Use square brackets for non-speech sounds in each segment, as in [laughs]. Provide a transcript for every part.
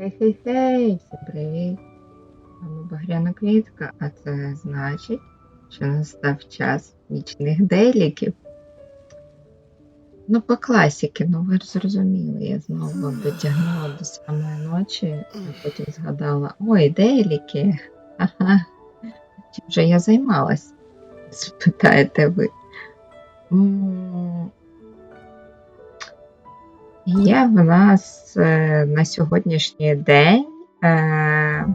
Хей-хей-хей, всім привіт! Вами Багряна квітка, а це значить, що настав час нічних дейліків. Ну, по класіки, ну ви ж зрозуміли, я знову дотягнула до самої ночі, а потім згадала, ой, дейліки, ага, чим же я займалась? [laughs] Спитаєте ви. Є в нас е, на сьогоднішній день е,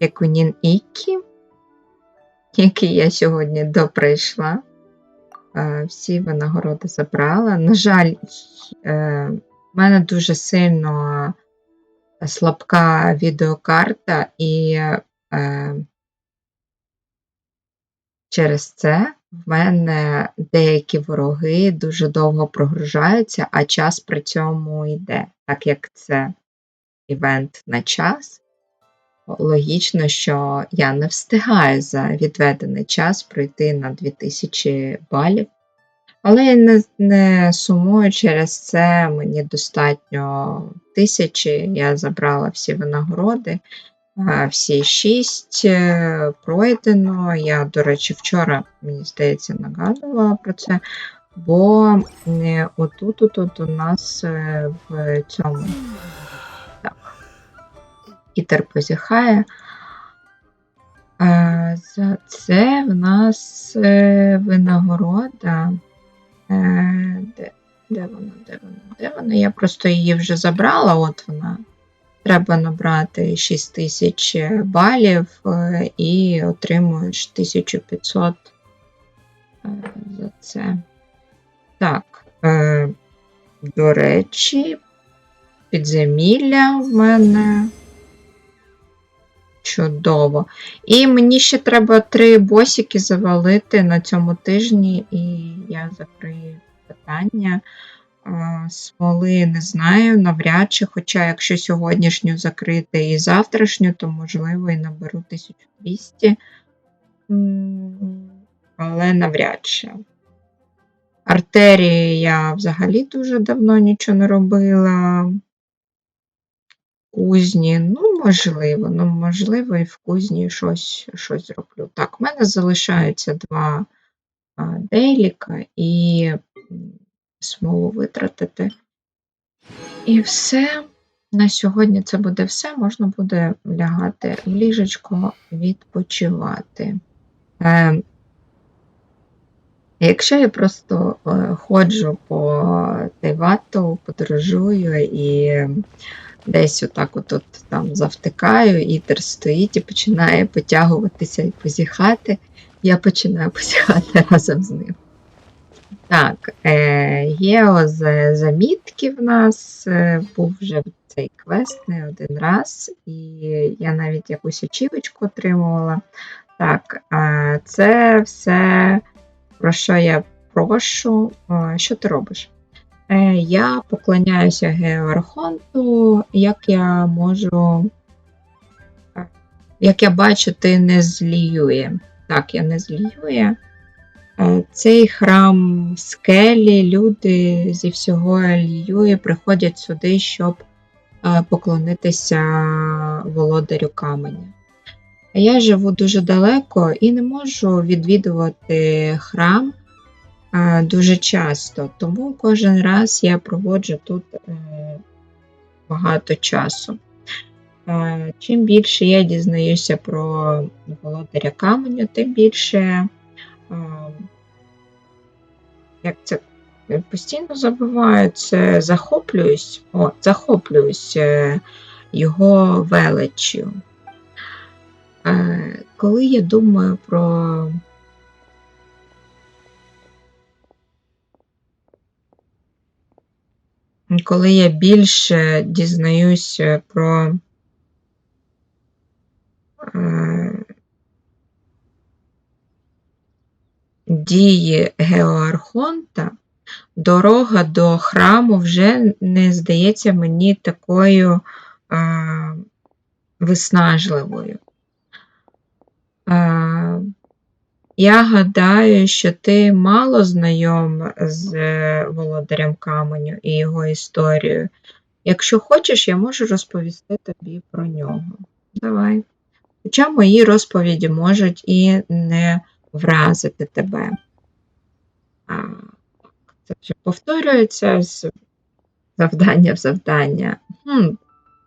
Якунін Ікі, який я сьогодні доприйшла. Е, всі винагороди забрала. На жаль, в мене дуже сильно слабка відеокарта, і через це в мене деякі вороги дуже довго прогружаються, а час при цьому йде. Так як це івент на час, логічно, що я не встигаю за відведений час пройти на 2000 балів. Але я не, не сумую через це, мені достатньо тисячі, я забрала всі винагороди. Всі шість е, пройдено. Я, до речі, вчора, мені здається, нагадувала про це, бо е, отут, отут у нас е, в цьому так, Ітер позіхає. За це в нас винагорода. Де, де вона, де вона, де вона? Я просто її вже забрала, от вона. Треба набрати 6 тисяч балів е, і отримуєш 1500 е, за це. Так, е, до речі, підземілля в мене. Чудово. І мені ще треба три босики завалити на цьому тижні, і я закрию питання. А, Смоли не знаю, навряд чи, хоча якщо сьогоднішню закрити і завтрашню, то можливо і наберу 1200. Але навряд чи. Артерії я взагалі дуже давно нічого не робила. Кузні, ну, можливо, ну, можливо, і в кузні щось, щось зроблю. Так, в мене залишаються два а, дейліка і смолу витратити. І все. На сьогодні це буде все. Можна буде лягати в ліжечко, відпочивати. Е, якщо я просто е, ходжу по Тайвату, подорожую і десь отак от, там завтикаю, ітер стоїть і починає потягуватися і позіхати, я починаю [laughs] позіхати разом з ним. Так, е, є замітки в нас, е, був вже цей квест не один раз, і я навіть якусь очівочку отримувала. Так, це все, про що я прошу. Що ти робиш? Е, я поклоняюся Геоархонту, як я можу. Як я бачу, ти не зліює. Так, я не зліює. Е, Цей храм скелі, люди зі всього Льюї приходять сюди, щоб е, поклонитися володарю каменя. Я живу дуже далеко і не можу відвідувати храм е, дуже часто, тому кожен раз я проводжу тут багато часу. Чим більше я дізнаюся про володаря каменю, тим більше як це постійно забуваю, це захоплююсь, о, захоплююсь е, його величчю. Е, Коли я думаю про коли я більше дізнаюся про е, дії Геоархонта, дорога до храму вже не здається мені такою е, виснажливою. Е, я гадаю, що ти мало знайом з е, володарем каменю і його історією. Якщо хочеш, я можу розповісти тобі про нього. Давай. Хоча мої розповіді можуть і не вразити тебе. А, Це вже повторюється з завдання в завдання. Хм,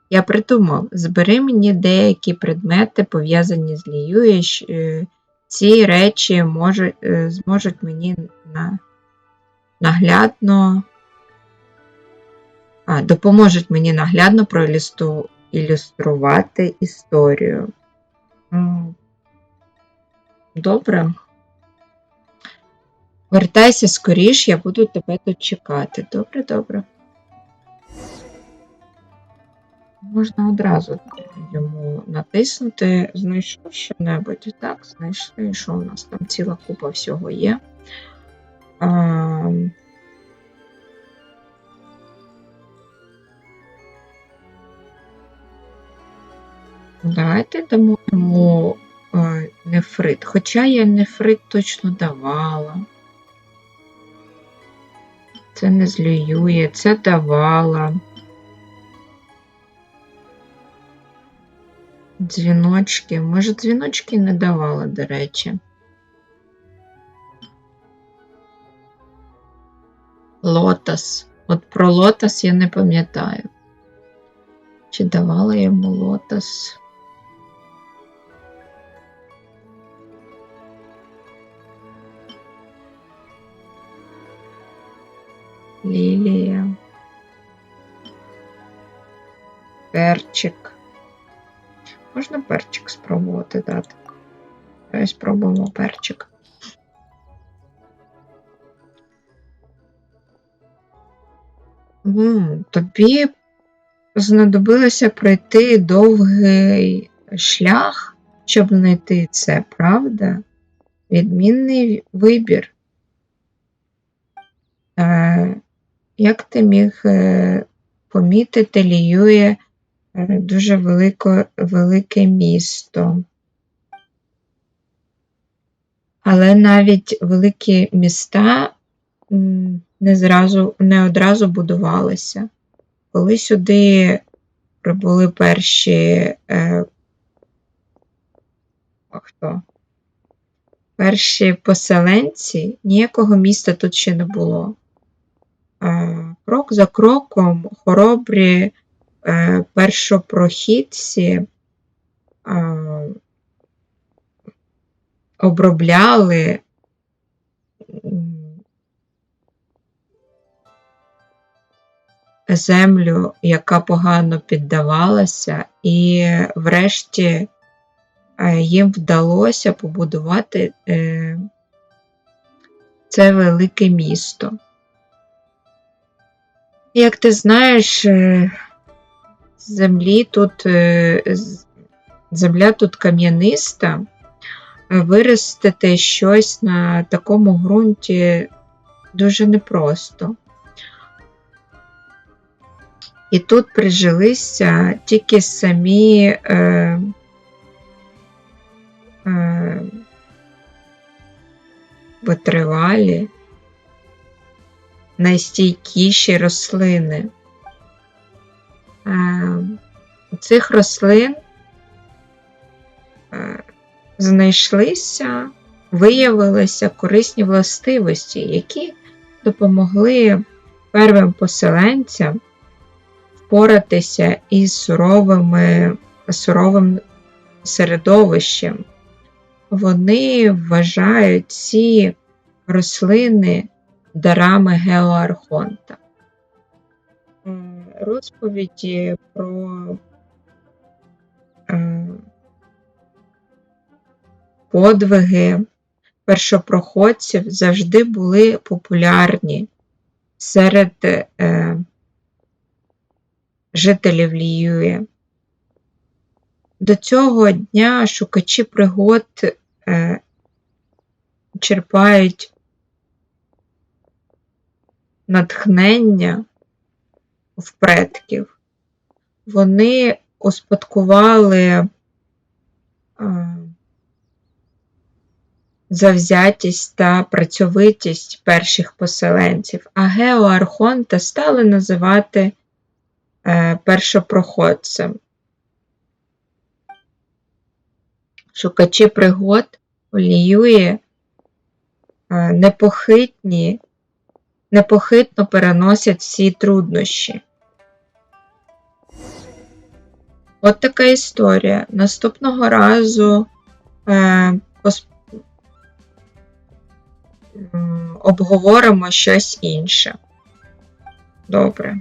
я придумав, збери мені деякі предмети, пов'язані з Лією. щ- е, Ці речі можуть, е, зможуть мені на, наглядно а, допоможуть мені наглядно проілюстру- ілюструвати історію. Добре. Вертайся скоріш, я буду тебе тут чекати. Добре, добре. Можна одразу йому натиснути, знайшов що-небудь. Так, знайшли, що у нас там ціла купа всього є. А, Давайте дамо йому нефрит. Хоча я нефрит точно давала. Це не злює, це давала. Дзвіночки. Може, дзвіночки не давала, до речі. Лотос. От про лотос я не пам'ятаю. Чи давала йому лотос? Лілія. Перчик. Можна перчик спробувати дати. Давай спробуємо перчик. М, Тобі знадобилося пройти довгий шлях, щоб знайти це, правда? Відмінний вибір. Е, Як ти міг е, помітити, Ліює е, дуже велико, велике місто. Але навіть великі міста не, зразу, не одразу будувалися. Коли сюди прибули перші е, хто? перші поселенці, ніякого міста тут ще не було. Е, крок за кроком хоробрі е, першопрохідці е, обробляли землю, яка погано піддавалася, і врешті їм вдалося побудувати це велике місто. Як ти знаєш, е, землі тут, е, земля тут кам'яниста, е, виростити щось на такому ґрунті дуже непросто. І тут прижилися тільки самі е, е, витривалі, найстійкіші рослини. Е, у цих рослин е, знайшлися, виявилися корисні властивості, які допомогли первим поселенцям впоратися із суровими, суровим середовищем. Вони вважають ці рослини дарами Геоархонта. Е, Розповіді про е, подвиги першопроходців завжди були популярні серед е, жителів Ліює. До цього дня шукачі пригод черпають натхнення в предків. Вони успадкували е, завзятість та працьовитість перших поселенців, а геоархонта стали називати е, першопроходцем. Шукачі пригод оліює е, непохитні, непохитно переносять всі труднощі. От така історія. Наступного разу е, пос- обговоримо щось інше. Добре.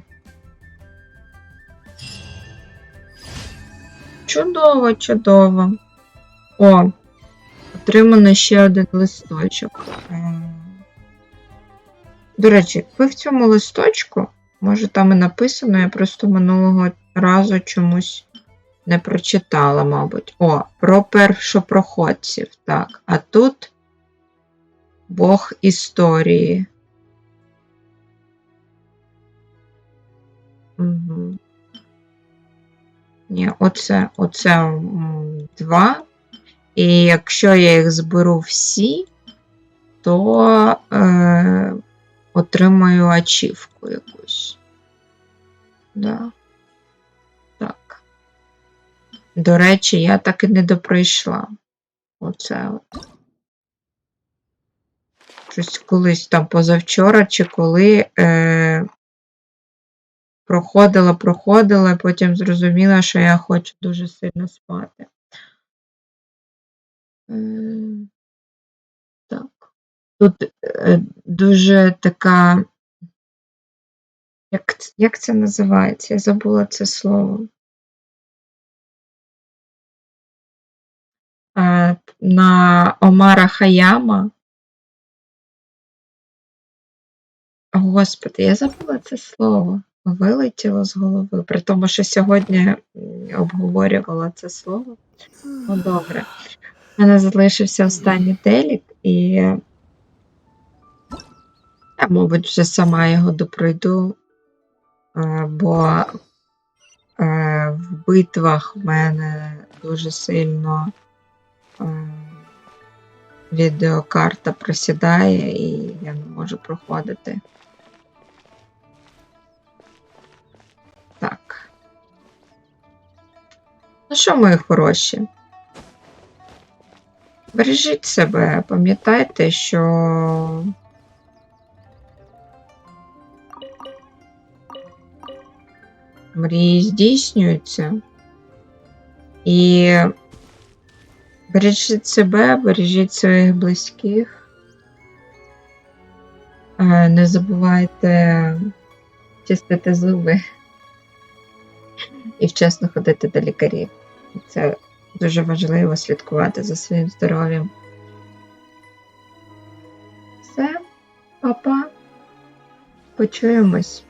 Чудово, чудово. О, отримано ще один листочок. До речі, ви в цьому листочку, може там і написано, я просто минулого разу чомусь не прочитала, мабуть. О, про першопроходців. Так, а тут Бог історії. Угу. Ні, оце, оце два. І якщо я їх зберу всі, то е, отримаю ачівку якусь. Да. Так. До речі, я так і не доприйшла. Оце от. Щось колись там позавчора чи коли е, проходила, проходила, потім зрозуміла, що я хочу дуже сильно спати. Е. Тут е, дуже така. Як, як це називається? Я забула це слово. Е, на Омара Хаяма. Господи, я забула це слово. Вилетіло з голови. При тому, що сьогодні обговорювала це слово. Ну, добре. У мене залишився останній телік, і я, мабуть, вже сама його допройду, бо е, в битвах в мене дуже сильно е, відеокарта просідає, і я не можу проходити. Так. Ну що, мої хороші? Бережіть себе, пам'ятайте, що мрії здійснюються. І бережіть себе, бережіть своїх близьких. Е, Не забувайте чистити зуби і вчасно ходити до лікарів. Це дуже важливо слідкувати за своїм здоров'ям. Все, папа. Почуємось.